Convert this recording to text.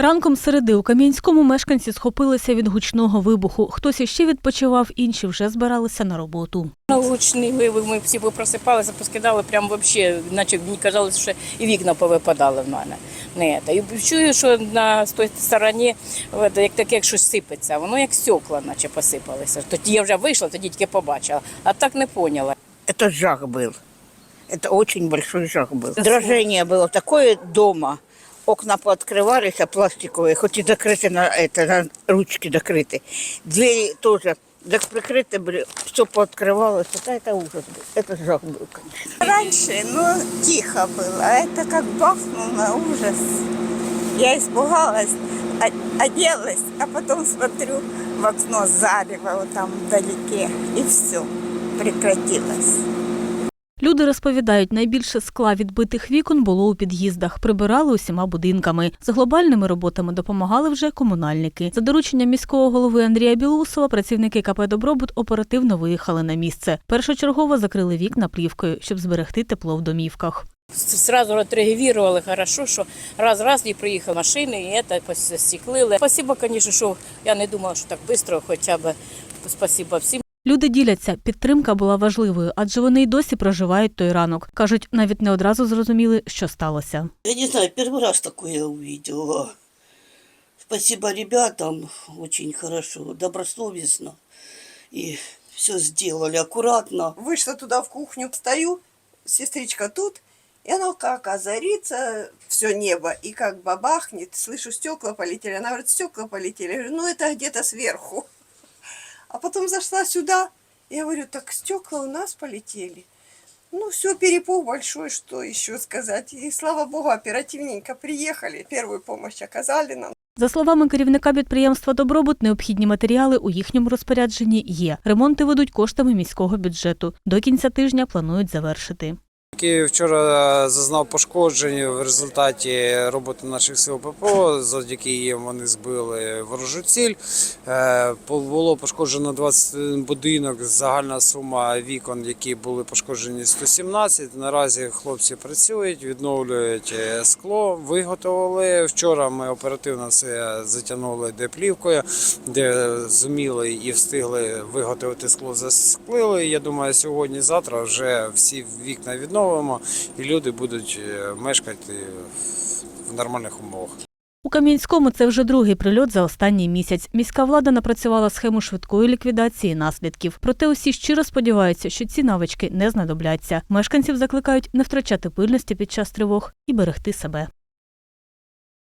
Ранком середи у Кам'янському мешканці схопилися від гучного вибуху. Хтось іще відпочивав, інші вже збиралися на роботу. Гучний вибух, ми всі просипалися, поскидали прямо вообще, наче мені казалось, що і вікна повипадали в мене. Не, та. І чую, що на з тої стороні от, як таке, як щось сипеться, воно як стекла, наче посипалися. Тоді я вже вийшла, тоді тільки побачила, а так не поняла. Это жах был. Это очень большой жах был. Дрожение было такое дома. Окна пооткрывались, пластиковые, хоть и закрыты на, это, на ручки закрыты. Двери тоже так прикрыты были, все пооткрывалось. Это, это ужас был. Это жах был, конечно. Раньше, ну, тихо было, а это как бахнуло, ужас. Я испугалась, оделась, а потом смотрю в окно зарево вот там вдалеке, и все, прекратилось. Люди розповідають, найбільше скла відбитих вікон було у під'їздах, прибирали усіма будинками. З глобальними роботами допомагали вже комунальники. За дорученням міського голови Андрія Білусова працівники КП Добробут оперативно виїхали на місце. Першочергово закрили вікна плівкою, щоб зберегти тепло в домівках. Сразу отреагували хорошо, що раз-раз і приїхали машини, і це посіклили. Спасибо, звісно, що я не думала, що так швидко, хоча б спасибо всім. Люди діляться, підтримка була важливою, адже вони й досі проживають той ранок. кажуть, навіть не одразу зрозуміли, що сталося. Я не знаю, первый раз такое увидела. Спасибо ребятам, очень хорошо, добросовестно. И все сделали аккуратно. Вышла туда в кухню, стою, сестричка тут, и оно как озарится все небо, и как бабахнет, слышу, стекла полетели. Она говорит, стекла полетели. Я говорю, ну это где-то сверху. А потом зашла сюда, я говорю, так стекла у нас полетели. Ну, все, перепух большой, что еще сказать. И слава богу, оперативненько приехали, первую помощь оказали нам. За словами керівника підприємства Добробут, необхідні матеріали у їхньому розпорядженні є. Ремонти ведуть коштами міського бюджету. До кінця тижня планують завершити. Який вчора зазнав пошкоджень в результаті роботи наших сил ППО. Завдяки їм вони збили ворожу ціль. Е, Було пошкоджено 21 будинок. Загальна сума вікон, які були пошкоджені 117. Наразі хлопці працюють, відновлюють е, скло, виготовили. Вчора ми оперативно все затягнули деплівкою, де зуміли і встигли виготовити скло, засклили. Я думаю, сьогодні-завтра вже всі вікна відновимо і люди будуть е, мешкати в нормальних умовах. У Кам'янському це вже другий прильот за останній місяць. Міська влада напрацювала схему швидкої ліквідації наслідків. Проте усі щиро сподіваються, що ці навички не знадобляться. Мешканців закликають не втрачати пильності під час тривог і берегти себе.